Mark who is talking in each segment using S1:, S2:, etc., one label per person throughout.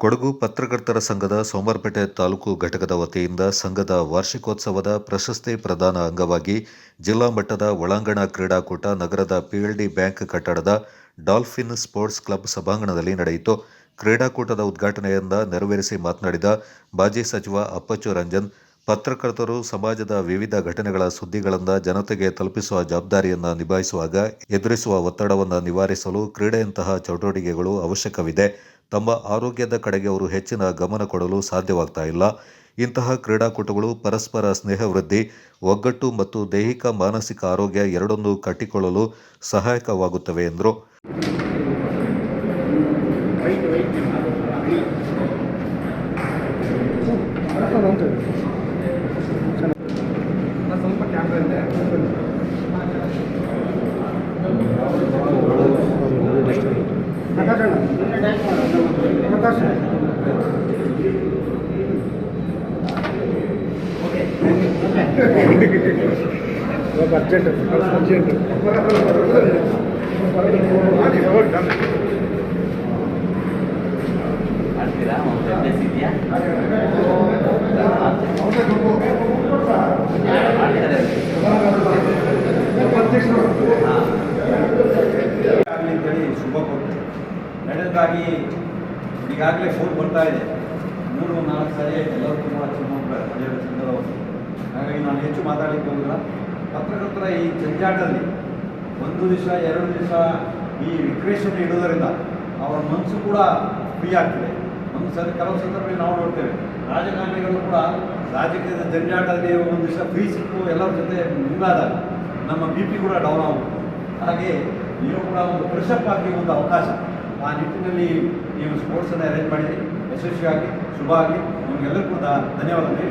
S1: ಕೊಡಗು ಪತ್ರಕರ್ತರ ಸಂಘದ ಸೋಮರ್ಪೇಟೆ ತಾಲೂಕು ಘಟಕದ ವತಿಯಿಂದ ಸಂಘದ ವಾರ್ಷಿಕೋತ್ಸವದ ಪ್ರಶಸ್ತಿ ಪ್ರದಾನ ಅಂಗವಾಗಿ ಜಿಲ್ಲಾ ಮಟ್ಟದ ಒಳಾಂಗಣ ಕ್ರೀಡಾಕೂಟ ನಗರದ ಪಿಎಲ್ಡಿ ಬ್ಯಾಂಕ್ ಕಟ್ಟಡದ ಡಾಲ್ಫಿನ್ ಸ್ಪೋರ್ಟ್ಸ್ ಕ್ಲಬ್ ಸಭಾಂಗಣದಲ್ಲಿ ನಡೆಯಿತು. ಕ್ರೀಡಾಕೂಟದ ಉದ್ಘಾಟನೆಯಿಂದ ನೆರವೇರಿಸಿ ಮಾತನಾಡಿದ ಮಾಜಿ ಸಚಿವ ಅಪ್ಪಚ್ಚು ರಂಜನ್, ಪತ್ರಕರ್ತರು ಸಮಾಜದ ವಿವಿಧ ಘಟನೆಗಳ ಸುದ್ದಿಗಳನ್ನು ಜನತೆಗೆ ತಲುಪಿಸುವ ಜವಾಬ್ದಾರಿಯನ್ನು ನಿಭಾಯಿಸುವಾಗ ಎದುರಿಸುವ ಒತ್ತಡವನ್ನು ನಿವಾರಿಸಲು ಕ್ರೀಡೆಯಂತಹ ಚಟುವಟಿಕೆಗಳು ಅವಶ್ಯಕವಿದೆ. ತಮ್ಮ ಆರೋಗ್ಯದ ಕಡೆಗೆ ಅವರು ಹೆಚ್ಚಿನ ಗಮನ ಕೊಡಲು ಸಾಧ್ಯವಾಗ್ತಾ ಇಲ್ಲ. ಇಂತಹ ಕ್ರೀಡಾಕೂಟಗಳು ಪರಸ್ಪರ ಸ್ನೇಹ ವೃದ್ಧಿ ಒಗ್ಗಟ್ಟು ಮತ್ತು ದೈಹಿಕ ಮಾನಸಿಕ ಆರೋಗ್ಯ ಎರಡನ್ನೂ ಕಟ್ಟಿಕೊಳ್ಳಲು ಸಹಾಯಕವಾಗುತ್ತವೆ ಎಂದರು.
S2: ಅರ್ಜೆಂಟ್ ಅರ್ಜೆಂಟ್ ಶುಭ ನಡೆದಾಗಿ ಈಗಾಗಲೇ ಫೋನ್ ಬರ್ತಾ ಇದೆ. ಮೂರು ನಾಲ್ಕು ಸಾರಿ, ಎಲ್ಲರೂ ತುಂಬ ಚೆನ್ನಾಗಿ ಸುಂದರವಾಗಿ ಹಾಗಾಗಿ ನಾನು ಹೆಚ್ಚು ಮಾತಾಡಲಿಕ್ಕೆ ಹೋಗಿಲ್ಲ ಪತ್ರಕರ್ತರ ಈ ಜಂಜಾಟದಲ್ಲಿ ಒಂದು ದಿವಸ, ಎರಡು ದಿವಸ ಈ ರಿಕ್ರೇಷನ್ ಇಡುವುದರಿಂದ ಅವರ ಮನಸ್ಸು ಕೂಡ ಫ್ರೀ ಆಗ್ತದೆ. ಒಂದು ಸರಿ ಕೆಲವು ಸಂದರ್ಭದಲ್ಲಿ ನಾವು ನೋಡ್ತೇವೆ. ರಾಜಕಾರಣಿಗಳು ಕೂಡ ರಾಜಕೀಯದ ಜಂಜಾಟದಲ್ಲಿ ಒಂದು ದಿವಸ ಫ್ರೀ ಸಿಕ್ಕು, ಎಲ್ಲರ ಜೊತೆ ಮುಂದಾದಾಗ ನಮ್ಮ ಬಿ ಪಿ ಕೂಡ ಡೌನ್ ಆಗುತ್ತೆ ಹಾಗೆ ನೀವು ಕೂಡ ಒಂದು ಫ್ರೆಶಪ್ ಆಗಿ ಒಂದು ಅವಕಾಶ. ಆ ನಿಟ್ಟಿನಲ್ಲಿ ನೀವು ಸ್ಪೋರ್ಟ್ಸನ್ನು ಅರೇಂಜ್ ಮಾಡಿರಿ. ಯಶಸ್ವಿಯಾಗಿ, ಶುಭ ಆಗಲಿ. ನಿಮಗೆಲ್ಲರೂ ಕೂಡ ಧನ್ಯವಾದಗಳು.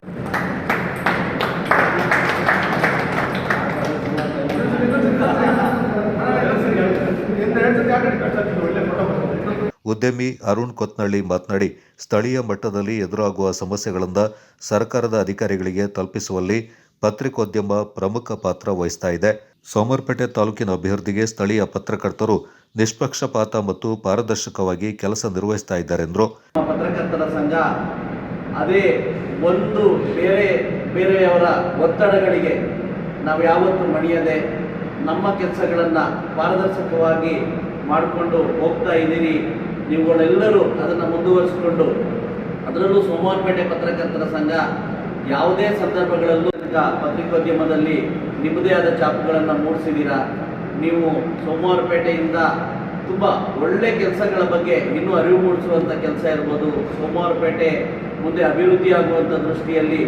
S1: ಉದ್ಯಮಿ ಅರುಣ್ ಕೊತ್ನಳ್ಳಿ ಮಾತನಾಡಿ, ಸ್ಥಳೀಯ ಮಟ್ಟದಲ್ಲಿ ಎದುರಾಗುವ ಸಮಸ್ಯೆಗಳಿಂದ ಸರ್ಕಾರದ ಅಧಿಕಾರಿಗಳಿಗೆ ತಲುಪಿಸುವಲ್ಲಿ ಪತ್ರಿಕೋದ್ಯಮ ಪ್ರಮುಖ ಪಾತ್ರ ವಹಿಸ್ತಾ ಇದೆ. ಸೋಮರ್ಪೇಟೆ ತಾಲೂಕಿನ ಅಭಿವೃದ್ಧಿಗೆ ಸ್ಥಳೀಯ ಪತ್ರಕರ್ತರು ನಿಷ್ಪಕ್ಷಪಾತ ಮತ್ತು ಪಾರದರ್ಶಕವಾಗಿ ಕೆಲಸ ನಿರ್ವಹಿಸ್ತಾ ಇದ್ದಾರೆ ಎಂದರು
S3: ಪತ್ರಕರ್ತರ ಸಂಘ ಅದೇ ಒಂದು ಬೇರೆ, ಬೇರೆಯವರ ಒತ್ತಡಗಳಿಗೆ ನಾವು ಯಾವತ್ತೂ ಮಣಿಯದೆ ನಮ್ಮ ಕೆಲಸಗಳನ್ನು ಪಾರದರ್ಶಕವಾಗಿ ಮಾಡಿಕೊಂಡು ಹೋಗ್ತಾ ಇದ್ದೀರಿ. ನೀವುಗಳೆಲ್ಲರೂ ಅದನ್ನು ಮುಂದುವರಿಸಿಕೊಂಡು ಅದರಲ್ಲೂ ಸೋಮವಾರಪೇಟೆ ಪತ್ರಕರ್ತರ ಸಂಘ ಯಾವುದೇ ಸಂದರ್ಭಗಳಲ್ಲೂ ಪತ್ರಿಕೋದ್ಯಮದಲ್ಲಿ ನಿಮ್ಮದೇ ಆದ ಚಾಪುಗಳನ್ನು ಮೂಡಿಸಿದ್ದೀರಾ ನೀವು ಸೋಮವಾರಪೇಟೆಯಿಂದ ತುಂಬ ಒಳ್ಳೆ ಕೆಲಸಗಳ ಬಗ್ಗೆ ಇನ್ನೂ ಅರಿವು ಮೂಡಿಸುವಂಥ ಕೆಲಸ ಇರ್ಬೋದು. ಸೋಮವಾರಪೇಟೆ ಮುಂದೆ ಅಭಿವೃದ್ಧಿಯಾಗುವಂಥ ದೃಷ್ಟಿಯಲ್ಲಿ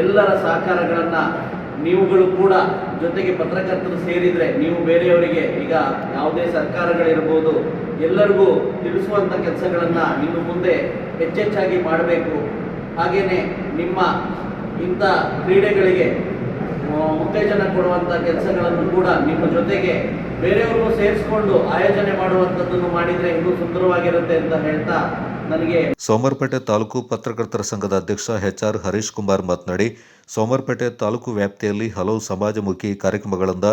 S3: ಎಲ್ಲರ ಸಹಕಾರಗಳನ್ನು ನೀವುಗಳು ಕೂಡ ಜೊತೆಗೆ ಪತ್ರಕರ್ತರು ಸೇರಿದರೆ ನೀವು ಬೇರೆಯವರಿಗೆ ಈಗ ಯಾವುದೇ ಸರ್ಕಾರಗಳಿರ್ಬೋದು, ಎಲ್ಲರಿಗೂ ತಿಳಿಸುವಂಥ ಕೆಲಸಗಳನ್ನು ಇನ್ನು ಮುಂದೆ ಹೆಚ್ಚೆಚ್ಚಾಗಿ ಮಾಡಬೇಕು. ಹಾಗೆಯೇ ನಿಮ್ಮ ಇಂಥ ಕ್ರೀಡೆಗಳಿಗೆ ಉತ್ತೇಜನ ಕೊಡುವಂಥ ಕೆಲಸಗಳನ್ನು ಕೂಡ ನಿಮ್ಮ ಜೊತೆಗೆ ಬೇರೆಯವ್ರಿಗೂ ಸೇರಿಸ್ಕೊಂಡು ಆಯೋಜನೆ ಮಾಡುವಂಥದ್ದನ್ನು ಮಾಡಿದರೆ ಇನ್ನೂ ಸುಂದರವಾಗಿರುತ್ತೆ ಅಂತ ಹೇಳ್ತಾ ನನಗೆ
S1: ತಾಲೂಕು ಪತ್ರಕರ್ತರ ಸಂಘದ ಅಧ್ಯಕ್ಷ ಎಚ್ ಆರ್ ಹರೀಶ್ ಕುಮಾರ್ ಮಾತನಾಡಿ ಸೋಮವಾರಪೇಟೆ ತಾಲೂಕು ವ್ಯಾಪ್ತಿಯಲ್ಲಿ ಹಲವು ಸಮಾಜಮುಖಿ ಕಾರ್ಯಕ್ರಮಗಳಿಂದ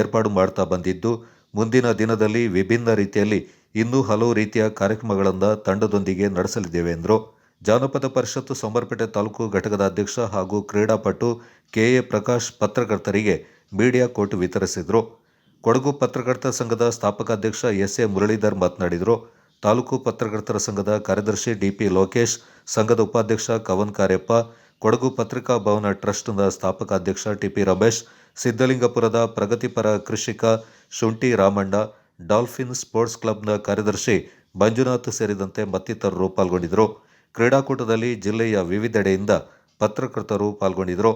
S1: ಏರ್ಪಾಡು ಮಾಡ್ತಾ ಬಂದಿದ್ದು, ಮುಂದಿನ ದಿನದಲ್ಲಿ ವಿಭಿನ್ನ ರೀತಿಯಲ್ಲಿ ಇನ್ನೂ ಹಲವು ರೀತಿಯ ಕಾರ್ಯಕ್ರಮಗಳಿಂದ ತಂಡದೊಂದಿಗೆ ನಡೆಸಲಿದ್ದೇವೆ ಎಂದರು. ಜಾನಪದ ಪರಿಷತ್ತು ಸೋಮವಾರಪೇಟೆ ತಾಲೂಕು ಘಟಕದ ಅಧ್ಯಕ್ಷ ಹಾಗೂ ಕ್ರೀಡಾಪಟು ಕೆಎ ಪ್ರಕಾಶ್ ಪತ್ರಕರ್ತರಿಗೆ ಮೀಡಿಯಾ ಕೋಟ್ ವಿತರಿಸಿದರು. ಕೊಡಗು ಪತ್ರಕರ್ತರ ಸಂಘದ ಸ್ಥಾಪಕ ಅಧ್ಯಕ್ಷ ಎಸ್ ಎ ಮುರಳೀಧರ್ ಮಾತನಾಡಿದರು. ತಾಲೂಕು ಪತ್ರಕರ್ತರ ಸಂಘದ ಕಾರ್ಯದರ್ಶಿ ಡಿಪಿ ಲೋಕೇಶ್, ಸಂಘದ ಉಪಾಧ್ಯಕ್ಷ ಕವನ್ ಕಾರ್ಯಪ್ಪ, ಕೊಡಗು ಪತ್ರಿಕಾ ಭವನ ಟ್ರಸ್ಟ್ನ ಸ್ಥಾಪಕ ಅಧ್ಯಕ್ಷ ಟಿಪಿ ರಮೇಶ್ ಸಿದ್ದಲಿಂಗಪುರದ ಪ್ರಗತಿಪರ ಕೃಷಿಕ ಶುಂಠಿ ರಾಮಣ್ಣ, ಡಾಲ್ಫಿನ್ ಸ್ಪೋರ್ಟ್ಸ್ ಕ್ಲಬ್ನ ಕಾರ್ಯದರ್ಶಿ ಮಂಜುನಾಥ್ ಸೇರಿದಂತೆ ಮತ್ತಿತರರು ಪಾಲ್ಗೊಂಡಿದ್ದರು. ಕ್ರೀಡಾಕೂಟದಲ್ಲಿ ಜಿಲ್ಲೆಯ ವಿವಿಧೆಡೆಯಿಂದ ಪತ್ರಕರ್ತರು ಪಾಲ್ಗೊಂಡಿದ್ದರು.